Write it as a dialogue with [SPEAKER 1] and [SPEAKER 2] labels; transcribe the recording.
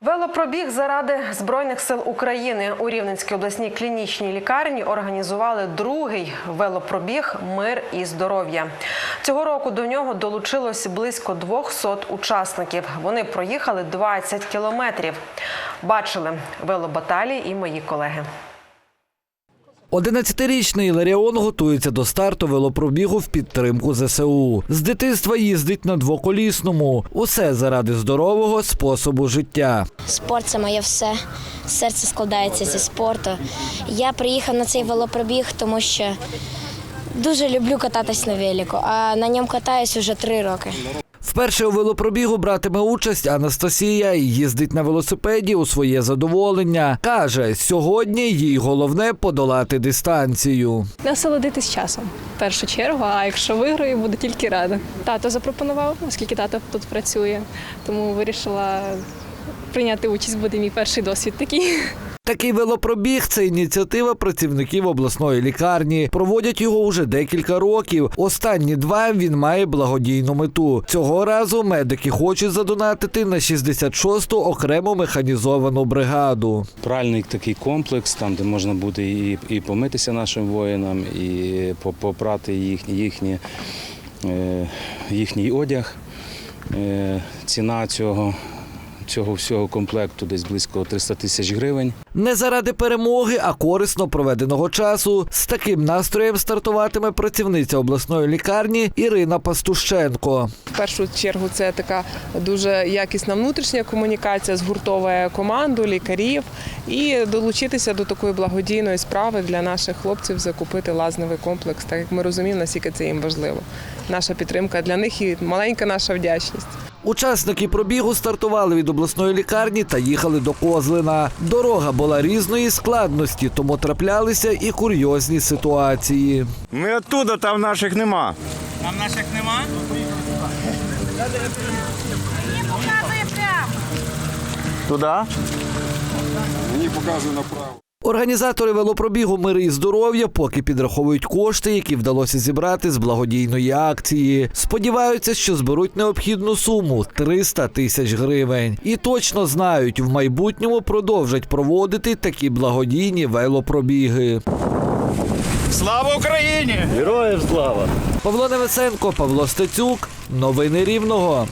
[SPEAKER 1] Велопробіг заради збройних сил України у Рівненській обласній клінічній лікарні організували другий велопробіг Мир і здоров'я. Цього року до нього долучилось близько 200 учасників. Вони проїхали 20 кілометрів. Бачили велобаталії і мої колеги.
[SPEAKER 2] 11-річний Ларіон готується до старту велопробігу в підтримку ЗСУ. З дитинства їздить на двоколісному. Усе заради здорового способу життя.
[SPEAKER 3] Спорт це моє все. Серце складається зі спорту. Я приїхав на цей велопробіг, тому що дуже люблю кататись на велику, а на ньому катаюсь уже три роки.
[SPEAKER 2] Вперше у велопробігу братиме участь Анастасія їздить на велосипеді у своє задоволення. Каже, сьогодні їй головне подолати дистанцію.
[SPEAKER 4] Насолодитись часом в першу чергу. А якщо виграю, буду тільки рада. Тато запропонував, оскільки тато тут працює, тому вирішила прийняти участь. Буде мій перший досвід такий.
[SPEAKER 2] Такий велопробіг це ініціатива працівників обласної лікарні. Проводять його уже декілька років. Останні два він має благодійну мету. Цього разу медики хочуть задонатити на 66-ту окремо механізовану бригаду.
[SPEAKER 5] Пральний такий комплекс, там де можна буде і, і помитися нашим воїнам, і попрати їх, їхні, е, їхній одяг. Е, ціна цього, цього всього комплекту десь близько 300 тисяч гривень.
[SPEAKER 2] Не заради перемоги, а корисно проведеного часу. З таким настроєм стартуватиме працівниця обласної лікарні Ірина Пастущенко.
[SPEAKER 6] В першу чергу це така дуже якісна внутрішня комунікація, згуртовує команду лікарів і долучитися до такої благодійної справи для наших хлопців закупити лазневий комплекс, так як ми розуміємо, наскільки це їм важливо. Наша підтримка для них і маленька наша вдячність.
[SPEAKER 2] Учасники пробігу стартували від обласної лікарні та їхали до Козлина. Дорога була різної складності, тому траплялися і курйозні ситуації.
[SPEAKER 7] Ми оттуда, там наших нема. Там наших нема. Мені показує Туди?
[SPEAKER 8] Мені показує направо.
[SPEAKER 2] Організатори велопробігу Мир і здоров'я поки підраховують кошти, які вдалося зібрати з благодійної акції. Сподіваються, що зберуть необхідну суму 300 тисяч гривень. І точно знають, в майбутньому продовжать проводити такі благодійні велопробіги.
[SPEAKER 7] Слава Україні! Героям слава!
[SPEAKER 2] Павло Невесенко, Павло Стецюк. Новини Рівного.